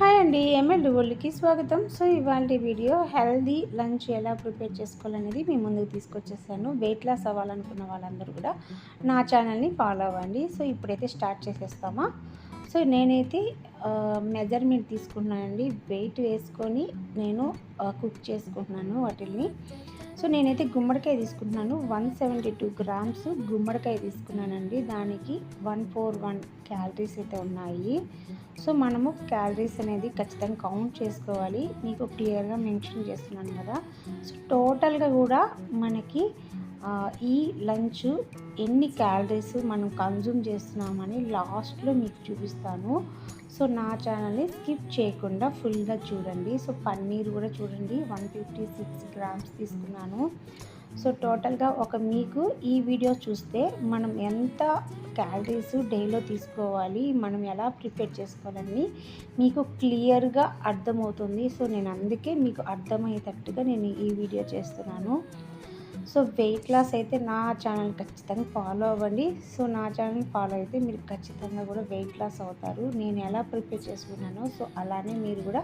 Hi అండి ML డువోల్కి స్వాగతం. So ఇవాళ వీడియో హెల్దీ లంచ్ ఎలా ప్రిపేర్ చేసుకోవాలనేది మీ ముందుకు తీసుకొచ్చేసాను. వెయిట్ లాస్ అవ్వాలనుకున్న వాళ్ళందరూ కూడా నా ఛానల్ని ఫాలో అవ్వండి. సో ఇప్పుడైతే స్టార్ట్ చేసేస్తామా? సో నేనైతే మెజర్మెంట్ తీసుకున్నానండి వెయిట్ వేసుకొని నేను కుక్ చేసుకుంటున్నాను వాటిని సో నేనైతే గుమ్మడికాయ తీసుకుంటున్నాను. వన్ సెవెంటీ టూ గ్రామ్స్ గుమ్మడికాయ తీసుకున్నానండి. దానికి వన్ ఫోర్ వన్ క్యాలరీస్ అయితే ఉన్నాయి. సో మనము క్యాలరీస్ అనేది ఖచ్చితంగా కౌంట్ చేసుకోవాలి. మీకు క్లియర్గా మెన్షన్ చేస్తున్నాను కదా. సో టోటల్గా కూడా మనకి ఈ లంచ్ ఎన్ని క్యాలరీస్ మనం కన్జ్యూమ్ చేస్తున్నామని లాస్ట్లో మీకు చూపిస్తాను. సో నా ఛానల్ని స్కిప్ చేయకుండా ఫుల్గా చూడండి. సో పన్నీర్ కూడా చూడండి. వన్ ఫిఫ్టీ సిక్స్ గ్రామ్స్ తీసుకున్నాను. సో టోటల్గా ఒక మీకు ఈ వీడియో చూస్తే మనం ఎంత క్యాలరీస్ డేలో తీసుకోవాలి మనం ఎలా ప్రిపేర్ చేసుకోవాలని మీకు క్లియర్గా అర్థమవుతుంది. సో నేను అందుకే మీకు అర్థమయ్యేటట్టుగా నేను ఈ వీడియో చేస్తున్నాను. సో వెయిట్ లాస్ అయితే నా ఛానల్ ఖచ్చితంగా ఫాలో అవ్వండి. సో నా ఛానల్ ఫాలో అయితే మీరు ఖచ్చితంగా కూడా వెయిట్ లాస్ అవుతారు. నేను ఎలా ప్రిపేర్ చేసుకున్నానో సో అలానే మీరు కూడా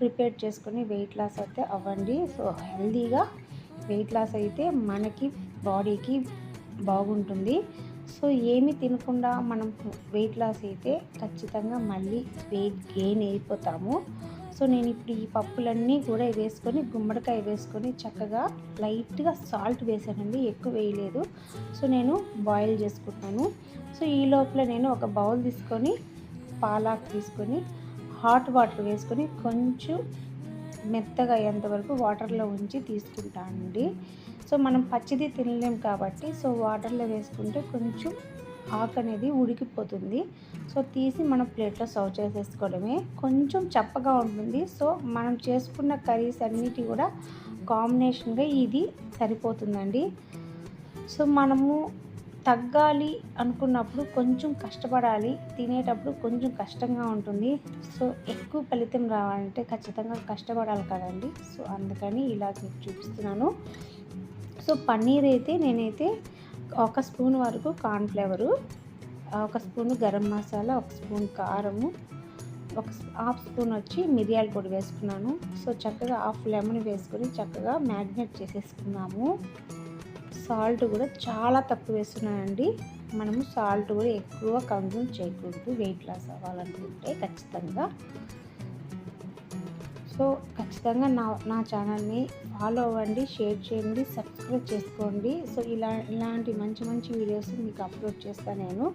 ప్రిపేర్ చేసుకొని వెయిట్ లాస్ అయితే అవ్వండి. సో హెల్దీగా వెయిట్ లాస్ అయితే మనకి బాడీకి బాగుంటుంది. సో ఏమి తినకుండా మనం వెయిట్ లాస్ అయితే ఖచ్చితంగా మళ్ళీ వెయిట్ గెయిన్ అయిపోతాము. సో నేను ఇప్పుడు ఈ పప్పులన్నీ కూడా వేసుకొని గుమ్మడికాయ వేసుకొని చక్కగా లైట్గా సాల్ట్ వేసానండి ఎక్కువ వేయలేదు. సో నేను బాయిల్ చేసుకుంటాను. సో ఈ లోపల నేను ఒక బౌల్ తీసుకొని పాలాక్ తీసుకొని హాట్ వాటర్ వేసుకొని కొంచెం మెత్తగా అయ్యేంతవరకు వాటర్లో ఉంచి తీసుకుంటానండి. సో మనం పచ్చిది తినలేం కాబట్టి సో వాటర్లో వేసుకుంటే కొంచెం ఆకు అనేది ఉడికిపోతుంది. సో తీసి మనం ప్లేట్లో సర్వ్ చేసేసుకోవడమే. కొంచెం చప్పగా ఉంటుంది. సో మనం చేసుకున్న కర్రీస్ అన్నిటి కూడా కాంబినేషన్గా ఇది సరిపోతుందండి. సో మనము తగ్గాలి అనుకున్నప్పుడు కొంచెం కష్టపడాలి. తినేటప్పుడు కొంచెం కష్టంగా ఉంటుంది. సో ఎక్కువ ఫలితం రావాలంటే ఖచ్చితంగా కష్టపడాలి కదండి. సో అందుకని ఇలా మీకు చూపిస్తున్నాను. సో పన్నీర్ అయితే నేనైతే ఒక స్పూన్ వరకు కార్న్ఫ్లేవరు ఒక స్పూన్ గరం మసాలా ఒక స్పూన్ కారము ఒక హాఫ్ స్పూన్ వచ్చి మిరియాల పొడి వేసుకున్నాను. సో చక్కగా హాఫ్ లెమన్ వేసుకొని చక్కగా మ్యాగ్నేట్ చేసేసుకున్నాము. సాల్ట్ కూడా చాలా తక్కువ వేస్తున్నానండి మనము సాల్ట్ కూడా ఎక్కువ కన్జ్యూమ్ చేయకూడదు. వెయిట్ లాస్ అవ్వాలనుకుంటే ఖచ్చితంగా. సో ఖచ్చితంగా నా నా ఛానల్ని ఫాలో అవ్వండి షేర్ చేయండి సబ్స్క్రైబ్ చేసుకోండి. సో ఇలా ఇలాంటి మంచి మంచి వీడియోస్ మీకు అప్లోడ్ చేస్తాను నేను.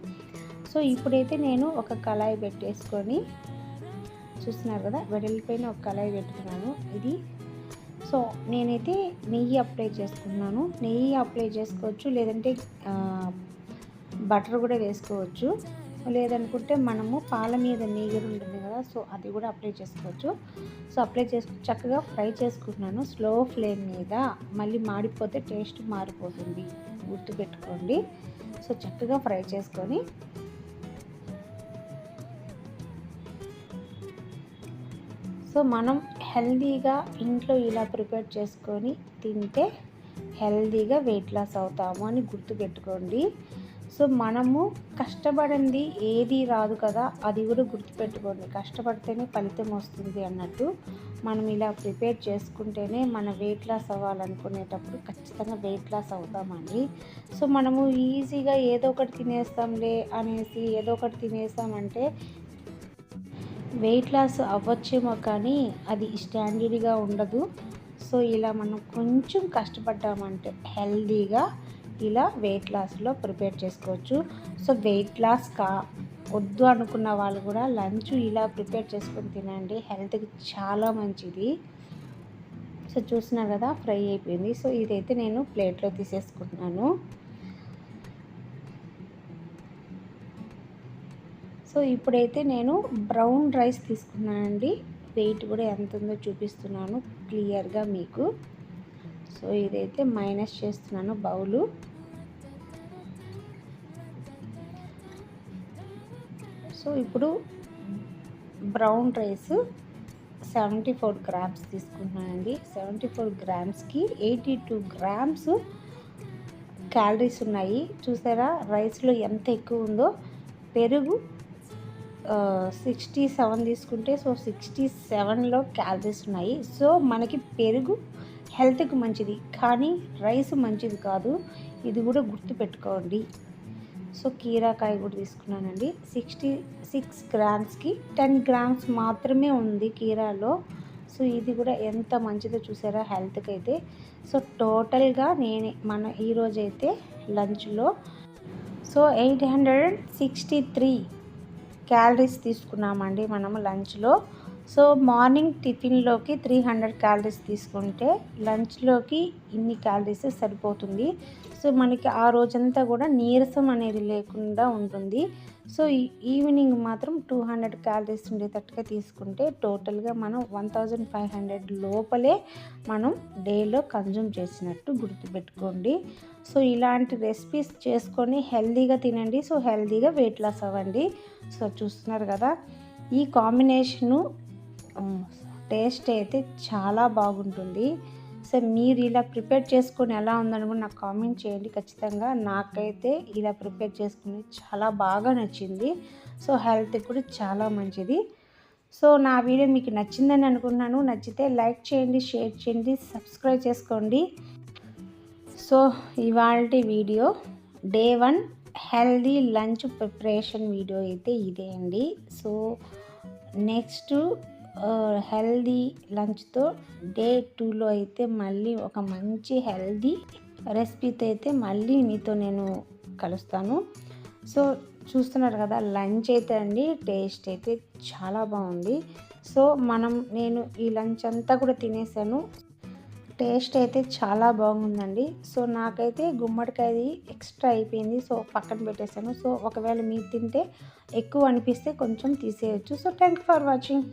సో ఇప్పుడైతే నేను ఒక కళాయి పెట్టేసుకొని చూస్తున్నారు కదా వెడల్పైన ఒక కళాయి పెట్టుకున్నాను ఇది. సో నేనైతే నెయ్యి అప్లై చేసుకున్నాను. నెయ్యి అప్లై చేసుకోవచ్చు లేదంటే బటర్ కూడా వేసుకోవచ్చు. లేదనుకుంటే మనము పాల మీద నెయ్యి ఉంటుంది కదా సో అది కూడా అప్లై చేసుకోవచ్చు. సో అప్లై చేసుకు చక్కగా ఫ్రై చేసుకుంటున్నాను స్లో ఫ్లేమ్ మీద. మళ్ళీ మాడిపోతే టేస్ట్ మారిపోతుంది. గుర్తుపెట్టుకోండి. సో చక్కగా ఫ్రై చేసుకొని సో మనం హెల్దీగా ఇంట్లో ఇలా ప్రిపేర్ చేసుకొని తింటే హెల్దీగా వెయిట్ లాస్ అవుతాము అని గుర్తుపెట్టుకోండి. సో మనము కష్టపడింది ఏది రాదు కదా అది కూడా గుర్తుపెట్టుకోండి. కష్టపడితేనే ఫలితం వస్తుంది అన్నట్టు మనం ఇలా ప్రిపేర్ చేసుకుంటేనే మన వెయిట్ లాస్ అవ్వాలనుకునేటప్పుడు ఖచ్చితంగా వెయిట్ లాస్ అవుతామండి. సో మనము ఈజీగా ఏదో ఒకటి తినేస్తాంలే అనేసి ఏదో ఒకటి తినేస్తామంటే వెయిట్ లాస్ అవ్వచ్చేమో కానీ అది స్టాండర్డ్గా ఉండదు. సో ఇలా మనం కొంచెం కష్టపడ్డామంటే హెల్దీగా ఇలా వెయిట్ లాస్లో ప్రిపేర్ చేసుకోవచ్చు. సో వెయిట్ లాస్ కా? వద్దు అనుకున్న వాళ్ళు కూడా లంచ్ ఇలా ప్రిపేర్ చేసుకొని తినండి. హెల్త్కి చాలా మంచిది. సో చూసినా కదా ఫ్రై అయిపోయింది. సో ఇదైతే నేను ప్లేట్లో తీసేసుకుంటున్నాను. సో ఇప్పుడైతే నేను బ్రౌన్ రైస్ తీసుకున్నానండి. వెయిట్ కూడా ఎంత ఉందో చూపిస్తున్నాను క్లియర్గా మీకు. సో ఇదైతే మైనస్ చేస్తున్నాను బౌలు. సో ఇప్పుడు brown rice seventy four grams తీసుకుంటున్నానండి. సెవెంటీ ఫోర్ గ్రామ్స్కి ఎయిటీ టూ గ్రామ్స్ క్యాలరీస్ ఉన్నాయి. చూసారా? రైస్లో ఎంత ఎక్కువ ఉందో పెరుగు సిక్స్టీ సెవెన్ తీసుకుంటే సో సిక్స్టీ సెవెన్లో క్యాలరీస్ ఉన్నాయి. సో మనకి పెరుగు హెల్త్కి మంచిది కానీ రైస్ మంచిది కాదు. ఇది కూడా గుర్తుపెట్టుకోండి. సో కీరాకాయ కూడా తీసుకున్నానండి. సిక్స్టీ సిక్స్ గ్రామ్స్కి టెన్ గ్రామ్స్ మాత్రమే ఉంది కీరాలో. సో ఇది కూడా ఎంత మంచిదో చూసారా హెల్త్కి అయితే. సో టోటల్గా నేనే మన ఈరోజు అయితే లంచ్లో so eight hundred sixty three calories తీసుకున్నామండి మనము లంచ్లో. సో మార్నింగ్ టిఫిన్లోకి త్రీ హండ్రెడ్ క్యాలరీస్ తీసుకుంటే లంచ్లోకి ఇన్ని క్యాలరీస్ సరిపోతుంది. సో మనకి ఆ రోజంతా కూడా నీరసం అనేది లేకుండా ఉంటుంది. సో ఈవినింగ్ మాత్రం టూ హండ్రెడ్ క్యాలరీస్ ఉండేటట్టుగా తీసుకుంటే టోటల్గా మనం వన్ థౌజండ్ ఫైవ్ హండ్రెడ్ లోపలే మనం డేలో కన్జ్యూమ్ చేసినట్టు గుర్తుపెట్టుకోండి. సో ఇలాంటి రెసిపీస్ చేసుకొని హెల్తీగా తినండి. సో హెల్తీగా వెయిట్ లాస్ అవ్వండి. సో చూస్తున్నారు కదా ఈ కాంబినేషను టేస్ట్ అయితే చాలా బాగుంటుంది. సో మీరు ఇలా ప్రిపేర్ చేసుకొని ఎలా ఉందని కూడా నాకు కామెంట్ చేయండి. ఖచ్చితంగా నాకైతే ఇలా ప్రిపేర్ చేసుకుని చాలా బాగా నచ్చింది. సో హెల్త్ కూడా చాలా మంచిది. సో నా వీడియో మీకు నచ్చిందని అనుకున్నాను. నచ్చితే లైక్ చేయండి షేర్ చేయండి సబ్స్క్రైబ్ చేసుకోండి. సో ఇవాళ video day one healthy lunch preparation video అయితే ఇదే అండి. సో నెక్స్ట్ హెల్దీ లంచ్తో డే టూలో అయితే మళ్ళీ ఒక మంచి హెల్దీ రెసిపీతో అయితే మళ్ళీ మీతో నేను కలుస్తాను. సో చూస్తున్నారు కదా లంచ్ అయితే అండి టేస్ట్ అయితే చాలా బాగుంది. సో మనం నేను ఈ లంచ్ అంతా కూడా తినేసాను. టేస్ట్ అయితే చాలా బాగుందండి. సో నాకైతే గుమ్మడికాయది ఎక్స్ట్రా అయిపోయింది. సో పక్కన పెట్టేశాను సో ఒకవేళ మీరు తింటే ఎక్కువ అనిపిస్తే కొంచెం తీసేయచ్చు. So thank for watching.